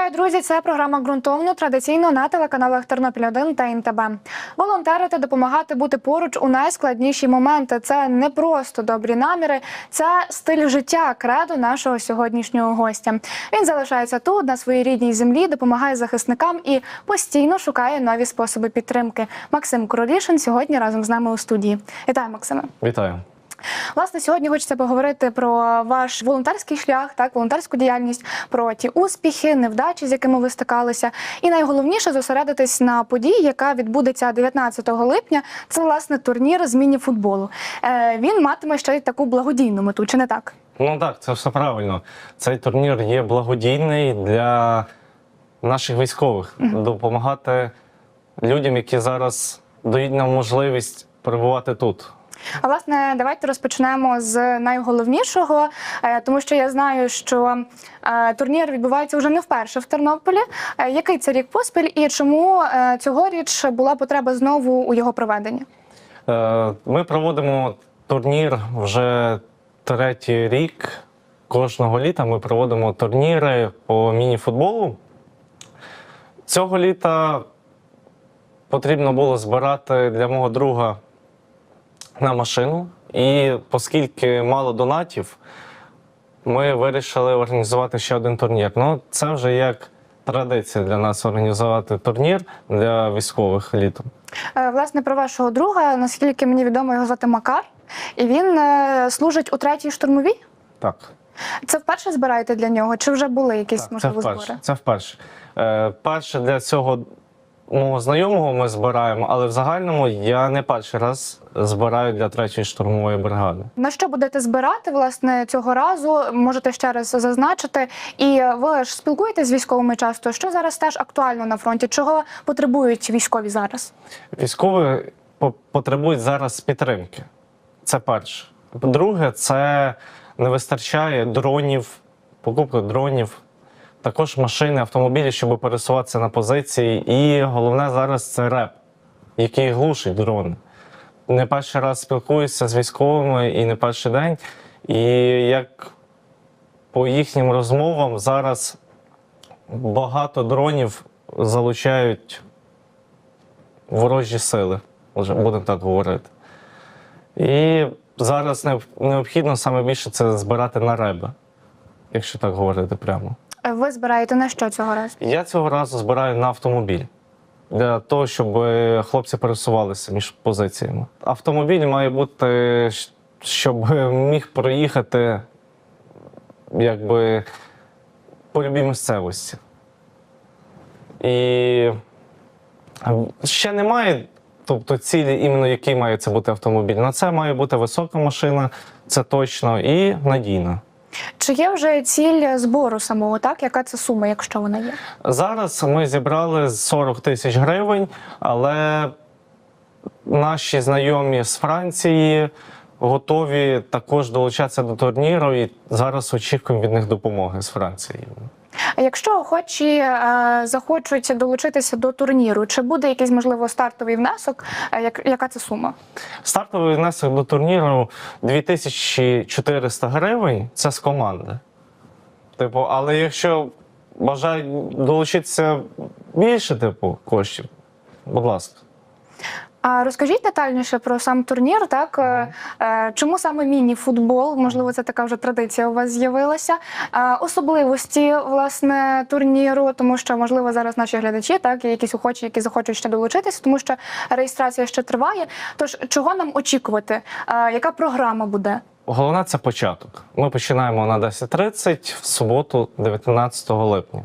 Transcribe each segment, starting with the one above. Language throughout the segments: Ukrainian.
Вітаю, друзі! Це програма ґрунтовно традиційно на телеканалах Тернопіль 1 та НТБ. Волонтерити, допомагати бути поруч у найскладніші моменти. Це не просто добрі наміри, це стиль життя, кредо нашого сьогоднішнього гостя. Він залишається тут, на своїй рідній землі, допомагає захисникам і постійно шукає нові способи підтримки. Максим Королішин сьогодні разом з нами у студії. Вітаю, Максиме. Вітаю. Власне, сьогодні хочеться поговорити про ваш волонтерський шлях, так, волонтерську діяльність, про ті успіхи, невдачі, з якими ви стикалися. І найголовніше зосередитись на події, яка відбудеться 19 липня. Це власне турнір з міні-футболу. Е, він матиме ще й таку благодійну мету, чи не так? Ну так, це все правильно. Цей турнір є благодійний для наших військових допомагати людям, які зараз дають нам можливість перебувати тут. А власне, давайте розпочнемо з найголовнішого, е, тому що я знаю, що е, турнір відбувається вже не вперше в Тернополі. Е, Який це рік поспіль і чому цьогоріч була потреба знову у його проведенні? Ми проводимо турнір вже третій рік. Кожного літа ми проводимо турніри по міні-футболу. Цього літа потрібно було збирати для мого друга на машину. І оскільки мало донатів, ми вирішили організувати ще один турнір. Ну, це вже як традиція для нас організувати турнір для військових літом. Е, Власне, про вашого друга, наскільки мені відомо, його звати Макар, і він е, служить у третій штурмовій. Так. Це вперше збираєте для нього? Чи вже були якісь Так, це можливо вперше. збори? Це вперше. Е, перше для цього мого знайомого ми збираємо, але в загальному я не перший раз збираю для третьої штурмової бригади. На що будете збирати власне цього разу? Можете ще раз зазначити. І ви ж спілкуєтесь з військовими часто. Що зараз теж актуально на фронті? Чого потребують військові зараз? Військові по- потребують зараз підтримки. Це перше. Друге, це не вистачає дронів, покупки дронів, також машини, автомобілі, щоб пересуватися на позиції. І головне зараз це реп, який глушить дрони. Не перший раз спілкуюся з військовими і не перший день. І як по їхнім розмовам зараз багато дронів залучають ворожі сили, будемо так говорити. І зараз необхідно саме більше це збирати на реби, якщо так говорити прямо. Е, Ви збираєте на що цього разу? Я цього разу збираю на автомобіль для того, щоб хлопці пересувалися між позиціями. Автомобіль має бути, щоб міг проїхати якби по любій місцевості. І ще немає тобто, цілі, іменно який має це бути автомобіль. На це має бути висока машина, це точно, і надійна. Чи є вже ціль збору самого? Так, яка це сума, якщо вона є? Зараз ми зібрали 40 тисяч гривень, але наші знайомі з Франції готові також долучатися до турніру, і зараз очікуємо від них допомоги з Франції. Якщо охочі е, захочуть долучитися до турніру, чи буде якийсь можливо стартовий внесок? Е, як, яка це сума? Стартовий внесок до турніру 2400 гривень це з команди. Типу, але якщо бажають долучитися більше, типу, коштів, будь ласка. А розкажіть детальніше про сам турнір. Так е, чому саме міні-футбол? Можливо, це така вже традиція у вас з'явилася. Е, Особливості власне турніру, тому що можливо зараз наші глядачі, так є якісь охочі, які захочуть ще долучитися, тому що реєстрація ще триває. Тож чого нам очікувати? Яка програма буде? Головне це початок. Ми починаємо на 10.30 в суботу, 19 липня.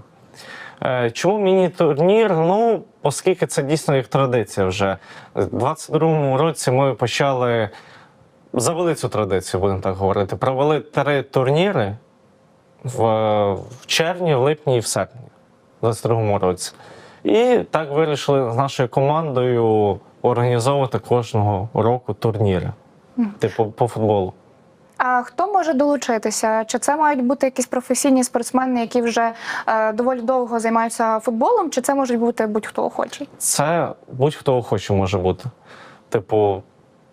Е, Чому міні-турнір? Ну, оскільки це дійсно як традиція вже. У 22-му році ми почали завели цю традицію, будемо так говорити. Провели три турніри в, в червні, в липні і в серпні, у 22-му році. І так вирішили з нашою командою організовувати кожного року турніри. Типу по футболу. А хто може долучитися? Чи це мають бути якісь професійні спортсмени, які вже е, доволі довго займаються футболом, чи це можуть бути будь-хто охочий? Це будь-хто охоче може бути. Типу,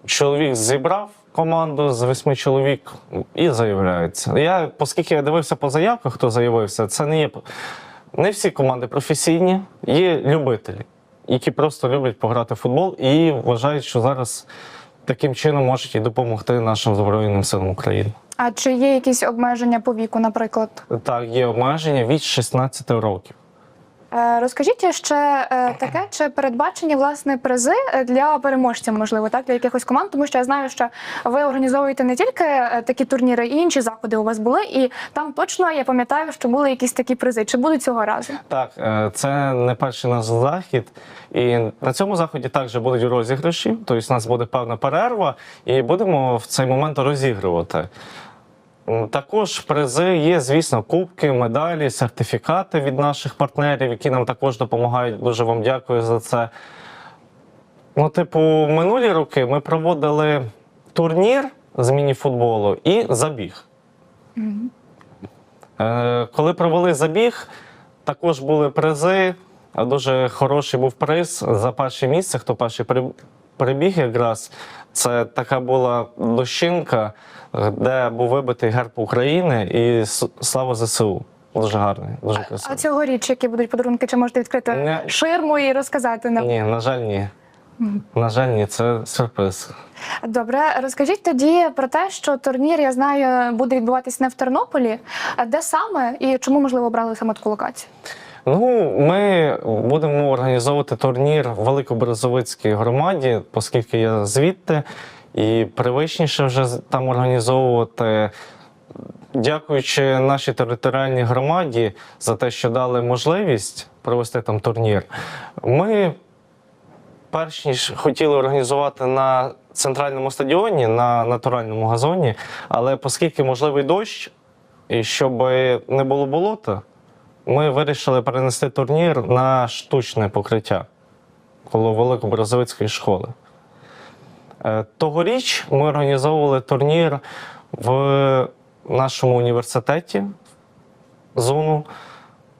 чоловік зібрав команду з восьми чоловік і заявляється. Я, оскільки я дивився по заявках, хто заявився, це не є Не всі команди професійні, є любителі, які просто люблять пограти в футбол і вважають, що зараз таким чином можуть і допомогти нашим Збройним силам України. А чи є якісь обмеження по віку, наприклад? Так, є обмеження від 16 років. Е, Розкажіть ще е, таке, чи передбачені власне призи е, для переможців, можливо, так для якихось команд, тому що я знаю, що ви організовуєте не тільки такі турніри, і інші заходи у вас були, і там точно я пам'ятаю, що були якісь такі призи. Чи будуть цього разу? Так, це не перший наш захід. І на цьому заході також будуть розіграші. Тобто у нас буде певна перерва, і будемо в цей момент розігрувати. Також призи є, звісно, кубки, медалі, сертифікати від наших партнерів, які нам також допомагають. Дуже вам дякую за це. Ну, типу, минулі роки ми проводили турнір з мініфутболу і забіг. Е, Коли провели забіг, також були призи. Дуже хороший був приз за перше місце. Хто перший прибіг якраз. Це така була дощинка, де був вибитий герб України і слава ЗСУ. Дуже гарний, дуже А красивий. цьогоріч які будуть подарунки? Чи можете відкрити Не. ширму і розказати нам? Ні, на жаль, ні. На жаль, ні, це сюрприз. Добре, розкажіть тоді про те, що турнір, я знаю, буде відбуватись не в Тернополі. А Де саме і чому можливо обрали саме таку локацію? Ну, ми будемо організовувати турнір в Великоберезовицькій громаді, оскільки я звідти, і привичніше вже там організовувати. Дякуючи нашій територіальній громаді за те, що дали можливість провести там турнір, ми перш ніж хотіли організувати на центральному стадіоні, на натуральному газоні, але оскільки можливий дощ, і щоб не було болота, ми вирішили перенести турнір на штучне покриття коло Великобразовицької школи. Е, Тогоріч ми організовували турнір в нашому університеті зону.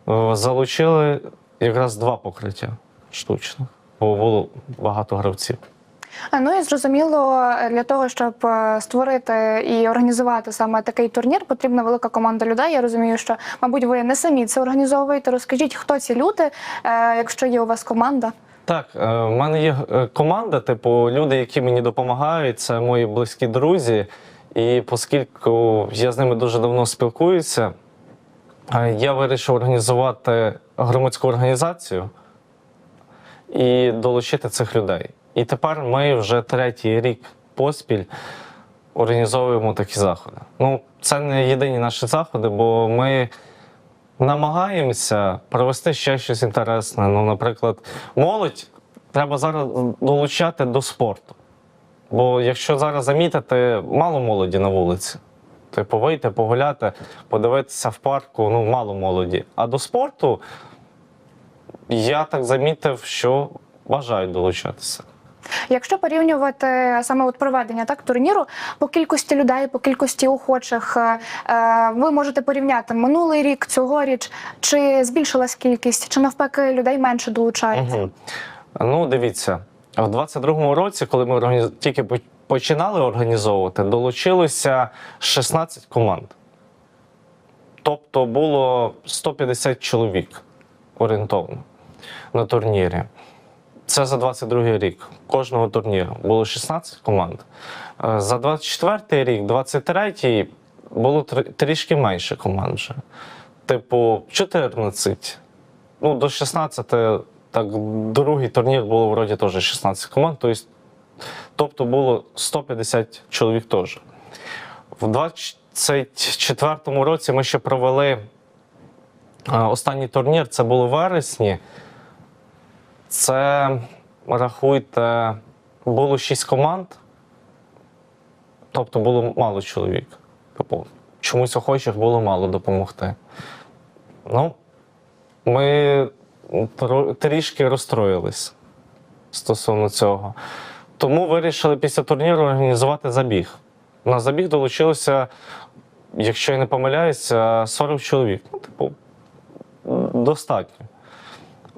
Е, Залучили якраз два покриття штучних, бо було багато гравців. Ну і зрозуміло, для того, щоб е, створити і організувати саме такий турнір, потрібна велика команда людей. Я розумію, що, мабуть, ви не самі це організовуєте. Розкажіть, хто ці люди, якщо є у вас команда. Так, е, в мене є е, команда, типу, люди, які мені допомагають, це мої близькі друзі. І оскільки я з ними дуже давно спілкуюся, е, я вирішив організувати громадську організацію і долучити цих людей. І тепер ми вже третій рік поспіль організовуємо такі заходи. Ну, це не єдині наші заходи, бо ми намагаємося провести ще щось інтересне. Ну, наприклад, молодь треба зараз долучати до спорту. Бо якщо зараз замітити, мало молоді на вулиці. Типу, вийти, погуляти, подивитися в парку, ну, мало молоді. А до спорту я так замітив, що бажають долучатися. Якщо порівнювати саме от проведення так турніру по кількості людей, по кількості охочих, е, е, ви можете порівняти минулий рік, цьогоріч, чи збільшилась кількість, чи навпаки людей менше долучається? Угу. Ну, дивіться, в 22-му році, коли ми організ... тільки починали організовувати, долучилося 16 команд. Тобто було 150 чоловік орієнтовно на турнірі. Це за 22 рік. Кожного турніру було 16 команд. Е, За 24 рік, 23 було трішки менше команд вже. Типу, 14. Ну, до 16, так, другий турнір було вроді теж 16 команд. Тобто, було 150 чоловік теж. В 24 році ми ще провели е, останній турнір, це було в вересні. Це, рахуйте, було 6 команд, тобто було мало чоловік. Типу, чомусь охочих було мало допомогти. Ну, ми трішки розстроїлись стосовно цього. Тому вирішили після турніру організувати забіг. На забіг долучилося, якщо я не помиляюся, 40 чоловік. Ну, типу, достатньо.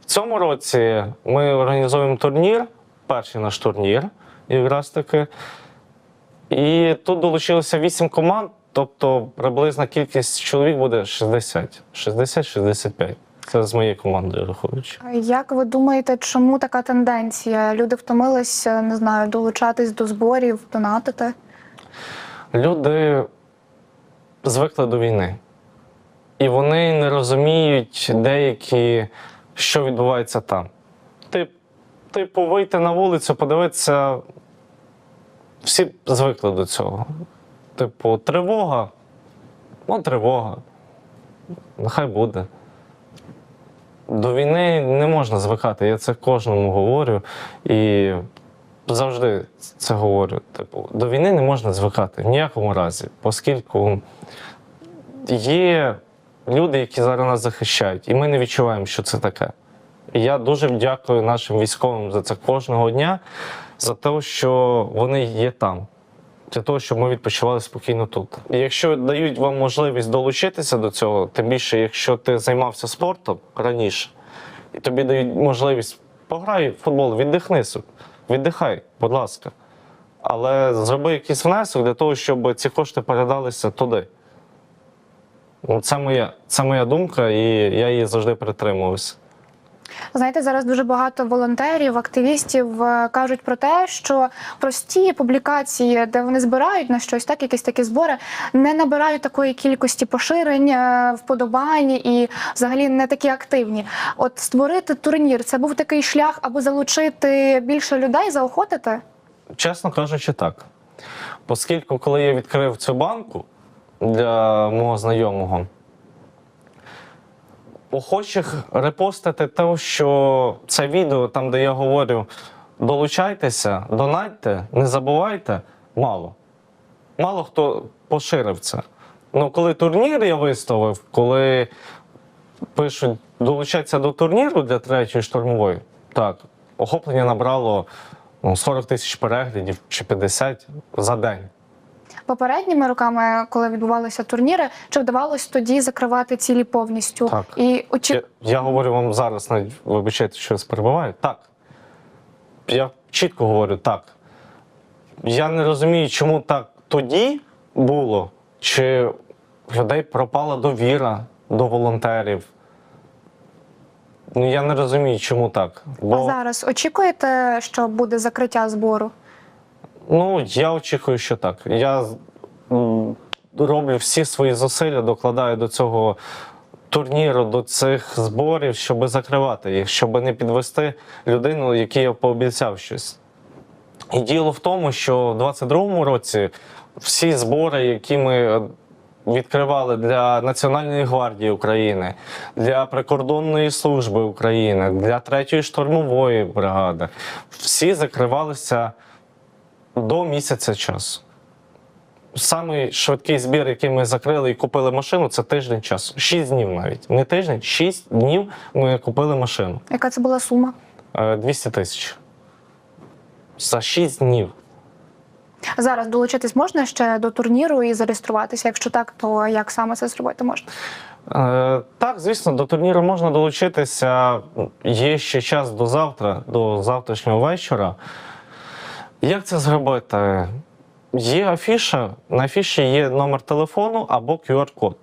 В цьому році ми організуємо турнір, перший наш турнір, якраз таки. І тут долучилося 8 команд, тобто приблизна кількість чоловік буде 60, 60-65. Це з моєю командою рахуючи. Як ви думаєте, чому така тенденція? Люди втомилися, не знаю, долучатись до зборів, донатити? Люди звикли до війни. І вони не розуміють деякі, що відбувається там. Тип, типу, вийти на вулицю, подивитися. Всі звикли до цього. Типу, тривога. Ну, тривога. Нехай буде. До війни не можна звикати. Я це кожному говорю. І завжди це говорю. Типу, до війни не можна звикати в ніякому разі, оскільки є люди, які зараз нас захищають, і ми не відчуваємо, що це таке. І я дуже дякую нашим військовим за це кожного дня, за те, що вони є там. Для того, щоб ми відпочивали спокійно тут. І якщо дають вам можливість долучитися до цього, тим більше, якщо ти займався спортом раніше, і тобі дають можливість пограй в футбол, віддихни віддихай, будь ласка. Але зроби якийсь внесок для того, щоб ці кошти передалися туди. Це моя, це моя думка, і я її завжди притримуюся. Знаєте, зараз дуже багато волонтерів, активістів е, кажуть про те, що прості публікації, де вони збирають на щось, так якісь такі збори, не набирають такої кількості поширень, е, вподобань і взагалі не такі активні. От створити турнір це був такий шлях, аби залучити більше людей, заохотити. Чесно кажучи, так. Оскільки, коли я відкрив цю банку для мого знайомого, охочих репостити те, що це відео, там, де я говорю, долучайтеся, донатьте, не забувайте, мало. Мало хто поширив це. Ну, коли турнір я виставив, коли пишуть долучайтеся до турніру для третьої штурмової, так, охоплення набрало ну, 40 тисяч переглядів чи 50 за день. Попередніми роками, коли відбувалися турніри, чи вдавалось тоді закривати цілі повністю? Так. І очі... Я, я говорю вам зараз, навіть вибачайте, що я перебуваю. Так. Я чітко говорю так. Я не розумію, чому так тоді було, чи людей пропала довіра до волонтерів. Ну, я не розумію, чому так. Бо... А зараз очікуєте, що буде закриття збору? Ну, я очікую, що так. Я роблю всі свої зусилля, докладаю до цього турніру, до цих зборів, щоб закривати їх, щоб не підвести людину, якій я пообіцяв щось. І діло в тому, що в 22-му році всі збори, які ми е, відкривали для Національної гвардії України, для прикордонної служби України, для 3-ї штурмової бригади, всі закривалися до місяця часу. Самий швидкий збір, який ми закрили і купили машину, це тиждень часу. Шість днів навіть. Не тиждень, шість днів ми купили машину. Яка це була сума? Е, 200 тисяч. За шість днів. Зараз долучитись можна ще до турніру і зареєструватися. Якщо так, то як саме це зробити можна? Е, так, звісно, до турніру можна долучитися. Є ще час до завтра, до завтрашнього вечора. Як це зробити? Є афіша, на афіші є номер телефону або QR-код.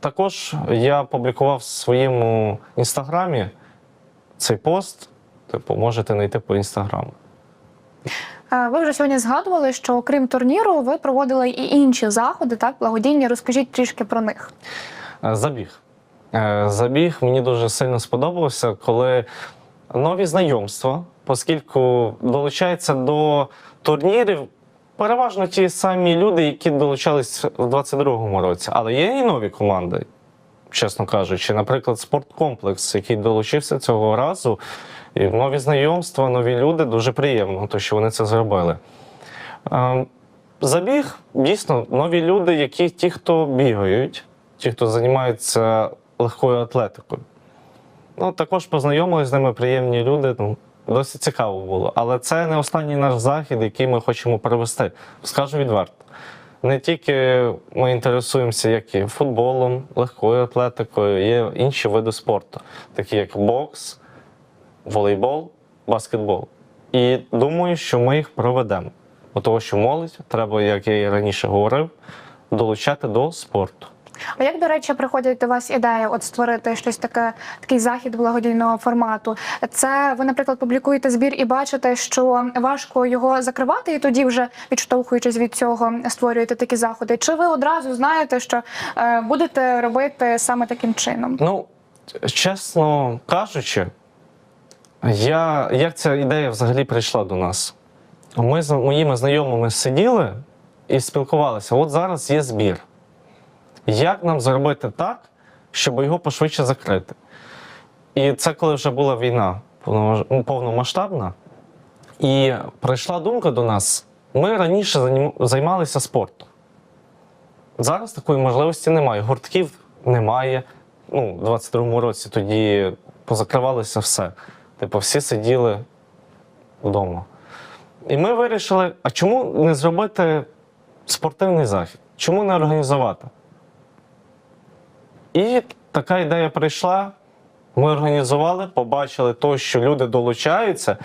Також я публікував в своєму інстаграмі цей пост. Типу, можете знайти по інстаграму. Ви вже сьогодні згадували, що окрім турніру, ви проводили і інші заходи, так благодійні. Розкажіть трішки про них. Е, Забіг. Е, Забіг мені дуже сильно сподобався, коли нові знайомства, оскільки долучаються до турнірів переважно ті самі люди, які долучались в 22-му році. Але є і нові команди, чесно кажучи. Наприклад, спорткомплекс, який долучився цього разу. І нові знайомства, нові люди дуже приємно, то що вони це зробили. Е, Забіг дійсно нові люди, які ті, хто бігають, ті, хто займаються легкою атлетикою. Ну, також познайомилися з ними приємні люди. Ну, досить цікаво було. Але це не останній наш захід, який ми хочемо провести. Скажу відверто. Не тільки ми інтересуємося як і футболом, легкою атлетикою, є інші види спорту, такі як бокс, волейбол, баскетбол. І думаю, що ми їх проведемо. Бо того, що молодь треба, як я і раніше говорив, долучати до спорту. А як, до речі, приходять до вас ідея от створити щось таке, такий захід благодійного формату? Це ви, наприклад, публікуєте збір і бачите, що важко його закривати, і тоді вже відштовхуючись від цього, створюєте такі заходи? Чи ви одразу знаєте, що е, будете робити саме таким чином? Ну, чесно кажучи, я, як ця ідея взагалі прийшла до нас? Ми з моїми знайомими сиділи і спілкувалися. От зараз є збір. Як нам зробити так, щоб його пошвидше закрити? І це коли вже була війна ну, повномасштабна. І прийшла думка до нас: ми раніше займалися спортом. Зараз такої можливості немає. Гуртків немає. Ну, у 22-му році тоді позакривалося все. Типу, всі сиділи вдома. І ми вирішили: а чому не зробити спортивний захід? Чому не організувати? І така ідея прийшла. Ми організували, побачили то, що люди долучаються,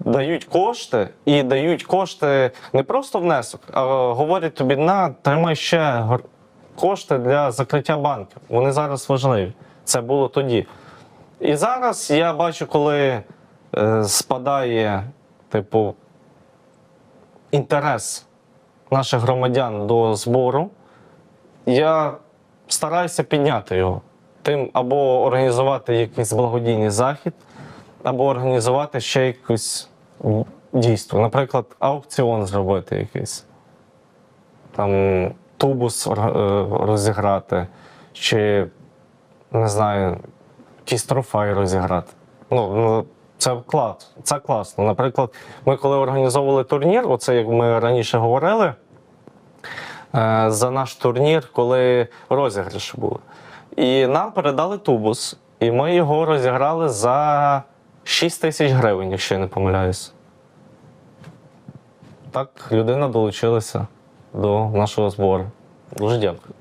дають кошти і дають кошти не просто внесок, а говорять тобі, на, тримай ще кошти для закриття банків. Вони зараз важливі. Це було тоді. І зараз я бачу, коли е, спадає, типу, інтерес наших громадян до збору, я стараюся підняти його. Тим або організувати якийсь благодійний захід, або організувати ще якусь дійство. Наприклад, аукціон зробити якийсь. Там тубус е, розіграти, чи не знаю, якийсь трофей розіграти. Ну, ну це клас, це класно. Наприклад, ми коли організовували турнір, оце як ми раніше говорили, за наш турнір, коли розіграші були. І нам передали тубус, і ми його розіграли за 6 тисяч гривень, якщо я не помиляюсь. Так, людина долучилася до нашого збору. Дуже дякую.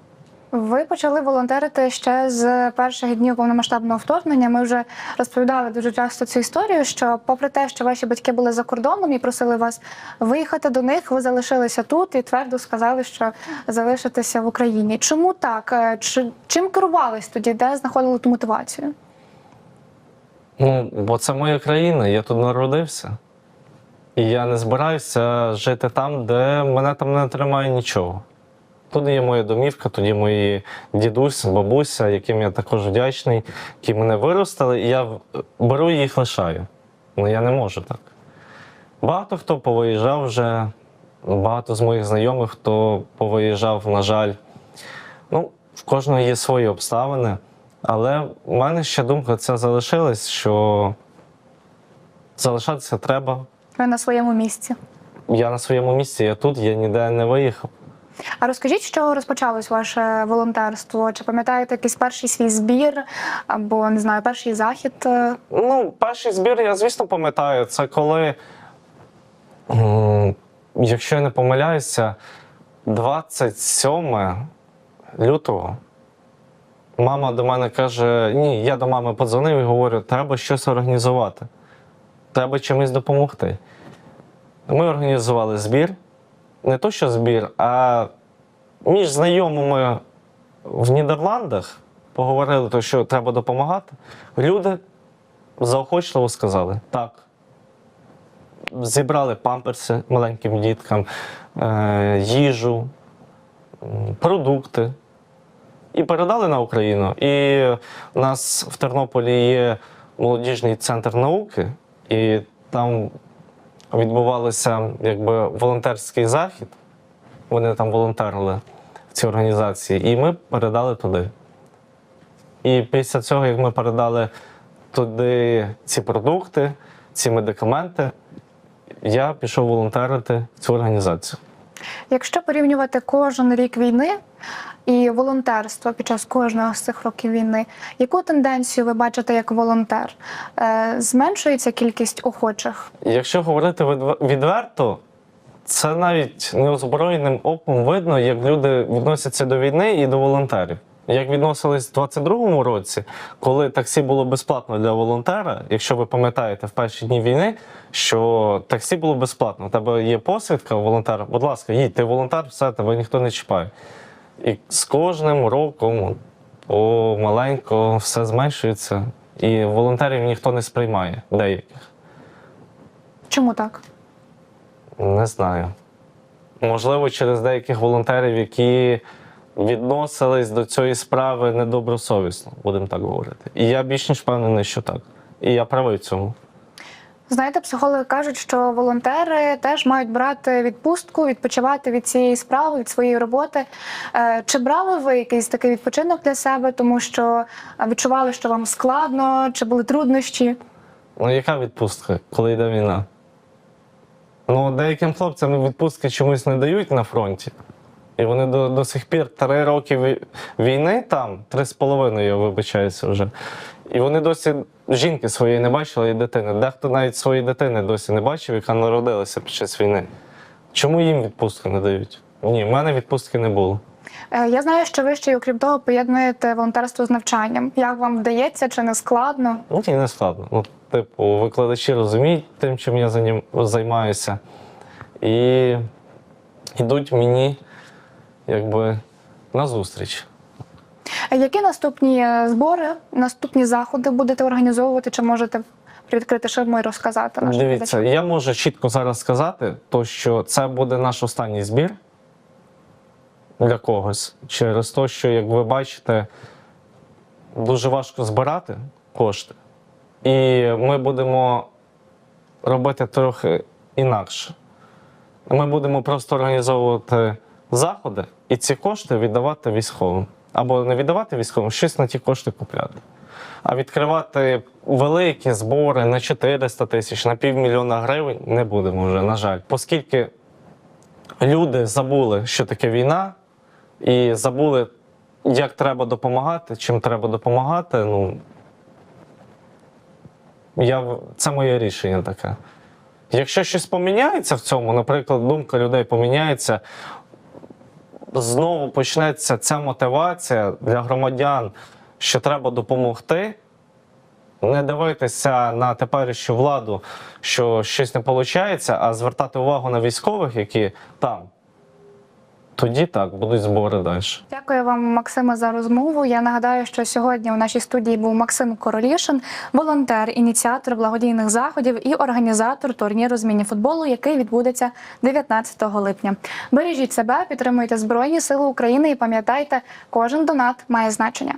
Ви почали волонтерити ще з перших днів повномасштабного вторгнення. Ми вже розповідали дуже часто цю історію. Що, попри те, що ваші батьки були за кордоном і просили вас виїхати до них, ви залишилися тут і твердо сказали, що залишитеся в Україні. Чому так? Е, Чи чим керувались тоді? Де знаходили ту мотивацію? Ну, бо це моя країна, я тут народився. І я не збираюся жити там, де мене там не тримає нічого. Тут є моя домівка, є мої дідусь, бабуся, яким я також вдячний, які мене виростили, і я беру їх лишаю. Ну я не можу так. Багато хто повиїжджав вже, багато з моїх знайомих, хто повиїжджав, на жаль. Ну, в кожного є свої обставини. Але в мене ще думка ця залишилась, що залишатися треба. Ви на своєму місці. Я на своєму місці, я тут, я ніде не виїхав. А розкажіть, чого розпочалось ваше волонтерство? Чи пам'ятаєте якийсь перший свій збір або не знаю, перший захід? Е, Ну, перший збір, я, звісно, пам'ятаю, це коли, якщо я не помиляюся, 27 лютого мама до мене каже: ні, я до мами подзвонив і говорю, треба щось організувати. Треба чимось допомогти. Ми організували збір. Не то, що збір, а між знайомими в Нідерландах поговорили, що треба допомагати. Люди заохочливо сказали так. Зібрали памперси маленьким діткам, е, їжу, продукти і передали на Україну. І у нас в Тернополі є молодіжний центр науки, і там відбувався якби волонтерський захід. Вони там волонтерили в цій організації, і ми передали туди. І після цього, як ми передали туди ці продукти, ці медикаменти, я пішов волонтерити в цю організацію. Якщо порівнювати кожен рік війни і волонтерство під час кожного з цих років війни, яку тенденцію ви бачите як волонтер? Е, Зменшується кількість охочих? Якщо говорити відвер- відверто, це навіть неозброєним оком видно, як люди відносяться до війни і до волонтерів. Як відносились в 22-му році, коли таксі було безплатно для волонтера, якщо ви пам'ятаєте в перші дні війни, що таксі було безплатно. У тебе є посвідка волонтера, будь ласка, їдь, ти волонтер, все, тебе ніхто не чіпає. І з кожним роком помаленьку все зменшується. І волонтерів ніхто не сприймає деяких. Чому так? Не знаю. Можливо, через деяких волонтерів, які відносились до цієї справи недобросовісно, будемо так говорити. І я більш ніж впевнений, що так. І я правий в цьому. Знаєте, психологи кажуть, що волонтери теж мають брати відпустку, відпочивати від цієї справи, від своєї роботи. Е, Чи брали ви якийсь такий відпочинок для себе, тому що відчували, що вам складно, чи були труднощі? Ну, яка відпустка, коли йде війна? Ну, деяким хлопцям відпустки чомусь не дають на фронті. І вони до, до сих пір три роки війни там, три з половиною, я вибачаюся вже. І вони досі жінки своєї не бачили і дитини. Дехто навіть своєї дитини досі не бачив, яка народилася під час війни. Чому їм відпустку не дають? Ні, в мене відпустки не було. Е, Я знаю, що ви ще й окрім того поєднуєте волонтерство з навчанням. Як вам вдається, чи не складно? Ну, ні, не складно. Ну, типу, викладачі розуміють тим, чим я займаюся, і йдуть мені якби на зустріч. Е, Які наступні е, збори, наступні заходи будете організовувати? Чи можете привідкрити ширму і розказати нашим Дивіться, глядачам? я можу чітко зараз сказати, то, що це буде наш останній збір для когось. Через те, що, як ви бачите, дуже важко збирати кошти. І ми будемо робити трохи інакше. Ми будемо просто організовувати заходи і ці кошти віддавати військовим. Або не віддавати військовим, щось на ті кошти купляти. А відкривати великі збори на 400 тисяч, на півмільйона гривень не будемо вже, на жаль. Оскільки люди забули, що таке війна, і забули, як треба допомагати, чим треба допомагати. Ну, я, це моє рішення таке. Якщо щось поміняється в цьому, наприклад, думка людей поміняється, знову почнеться ця мотивація для громадян, що треба допомогти. Не дивитися на теперішню владу, що щось не виходить, а звертати увагу на військових, які там. Тоді так, будуть збори далі. Дякую вам, Максиме, за розмову. Я нагадаю, що сьогодні у нашій студії був Максим Королішин, волонтер, ініціатор благодійних заходів і організатор турніру з мініфутболу, який відбудеться 19 липня. Бережіть себе, підтримуйте Збройні Сили України і пам'ятайте, кожен донат має значення.